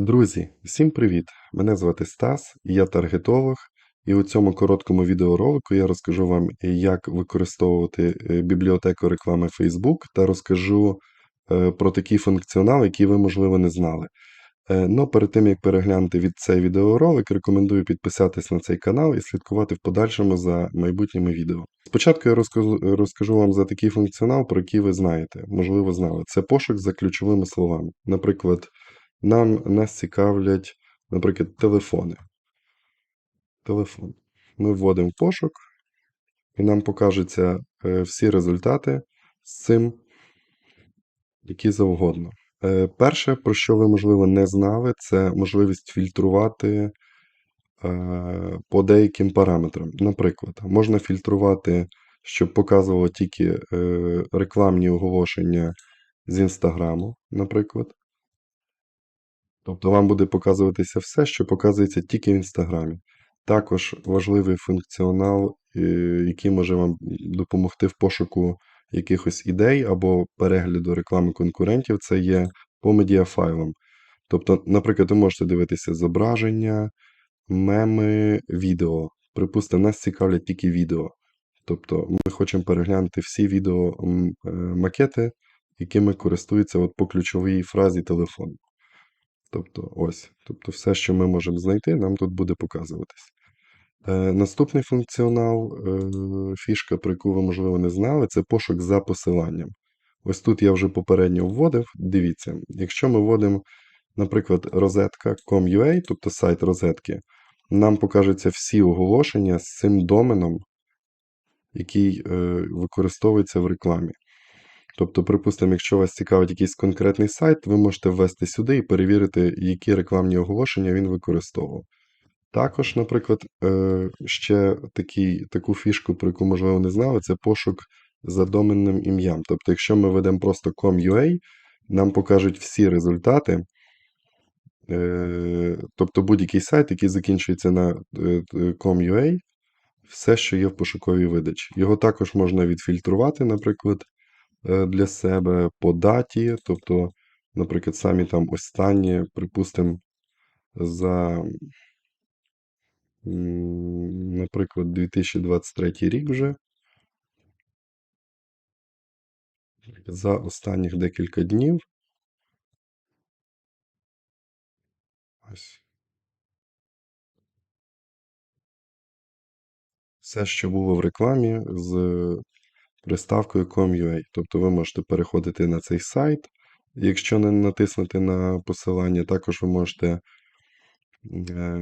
Друзі, всім привіт! Мене звати Стас, я таргетолог. І у цьому короткому відеоролику я розкажу вам, як використовувати е, бібліотеку реклами Facebook та розкажу е, про такий функціонал, який ви, можливо, не знали. Е, Но перед тим, як переглянути цей відеоролик, рекомендую підписатись на цей канал і слідкувати в подальшому за майбутніми відео. Спочатку я розкажу вам за такий функціонал, про який ви знаєте, можливо, знали. Це пошук за ключовими словами. Наприклад, нам нас цікавлять, наприклад, телефони. Телефон. Ми вводимо пошук, і нам покажуться е, всі результати з цим, які завгодно. Е, Перше, про що ви, можливо, не знали, це можливість фільтрувати е, по деяким параметрам. Наприклад, можна фільтрувати, щоб показувало тільки рекламні оголошення з Інстаграму, наприклад. Тобто вам буде показуватися все, що показується тільки в Інстаграмі. Також важливий функціонал, е, який може вам допомогти в пошуку якихось ідей або перегляду реклами конкурентів, це є по медіафайлам. Тобто, наприклад, ви можете дивитися зображення, меми, відео. Припустимо, нас цікавлять тільки відео. Тобто ми хочемо переглянути всі відео е, макети, якими користуються от по ключовій фразі телефон. Тобто, ось. Тобто, все, що ми можемо знайти, нам тут буде показуватись. Е, наступний функціонал, е, фішка, про яку ви, можливо, не знали, це пошук за посиланням. Ось тут я вже попередньо вводив. Дивіться, якщо ми вводимо, наприклад, розетка.com.ua, тобто сайт розетки, нам покажуться всі оголошення з цим доменом, який е, використовується в рекламі. Тобто, припустимо, якщо вас цікавить якийсь конкретний сайт, ви можете ввести сюди і перевірити, які рекламні оголошення він використовував. Також, наприклад, е, ще такий, таку фішку, про яку, можливо, не знали, це пошук за доменним ім'ям. Тобто, якщо ми ведемо просто com.ua, нам покажуть всі результати. Е, Тобто будь-який сайт, який закінчується на е, com.ua, все, що є в пошуковій видачі. Його також можна відфільтрувати, наприклад, е, для себе по даті. Тобто, наприклад, самі там останні, припустимо, за, наприклад, 2023 рік вже. За останніх декілька днів. Ось. Все, що було в рекламі з приставкою com.ua. Тобто ви можете переходити на цей сайт. Якщо не натиснути на посилання, також ви можете е,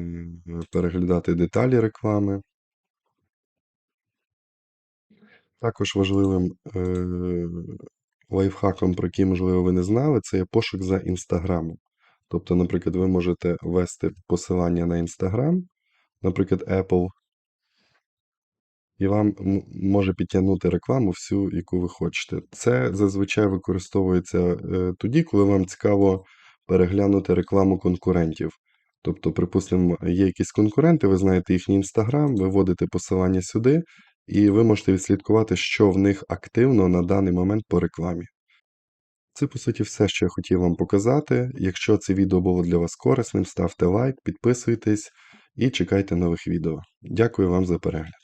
переглядати деталі реклами. Також важливим е, лайфхаком, про який, можливо, ви не знали, це є пошук за Інстаграмом. Тобто, наприклад, ви можете ввести посилання на Інстаграм, наприклад, Apple, і вам може підтягнути рекламу всю, яку ви хочете. Це зазвичай використовується е, тоді, коли вам цікаво переглянути рекламу конкурентів. Тобто, припустимо, є якісь конкуренти, ви знаєте їхній інстаграм, ви вводите посилання сюди, і ви можете відслідкувати, що в них активно на даний момент по рекламі. Це, по суті, все, що я хотів вам показати. Якщо це відео було для вас корисним, ставте лайк, підписуйтесь і чекайте нових відео. Дякую вам за перегляд.